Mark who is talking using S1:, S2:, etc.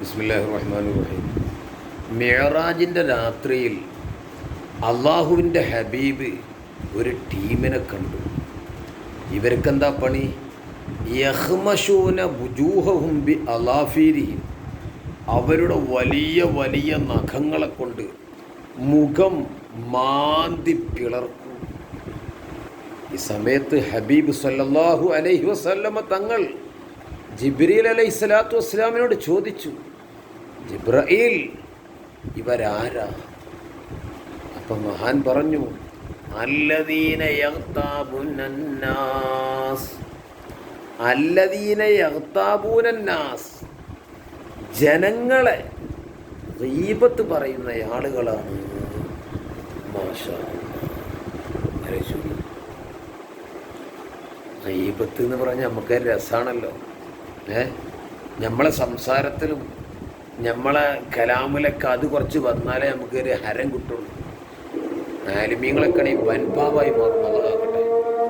S1: ബിസ്മില്ലാഹി റഹ്മാൻ റഹീം രാത്രിയിൽ അള്ളാഹുവിന്റെ ഹബീബ് ഒരു ടീമിനെ കണ്ടു. ഇവർക്കെന്താ പണി? യഹ്മഷൂന ബുജൂഹും ബി അവരുടെ വലിയ വലിയ നഖങ്ങളെ കൊണ്ട് മുഖം മാന്തി പിളർക്കും. ഈ സമയത്ത് ഹബീബ് സല്ലല്ലാഹു അലൈഹി വസല്ലമ തങ്ങൾ ജിബ്രീൽ അലൈഹി സ്വലാത്തു വസ്സലാമിനോട് ചോദിച്ചു ജിബ്രയിൽ ഇവരാരാ? അപ്പം മഹാൻ പറഞ്ഞു അല്ലദീന അല്ലദീന ജനങ്ങളെ ദീപത്ത് പറയുന്ന ആളുകളാണ്. ദീപത്ത് എന്ന് പറഞ്ഞാൽ നമുക്ക് രസമാണല്ലോ നമ്മളെ സംസാരത്തിലും നമ്മളെ കലാമിലൊക്കെ അത് കുറച്ച് വന്നാലേ നമുക്കൊരു ഹരം കിട്ടുള്ളൂ. ആലിമീങ്ങളൊക്കെ ആണെങ്കിൽ വൻപാവായി മാറുന്നതാകട്ടെ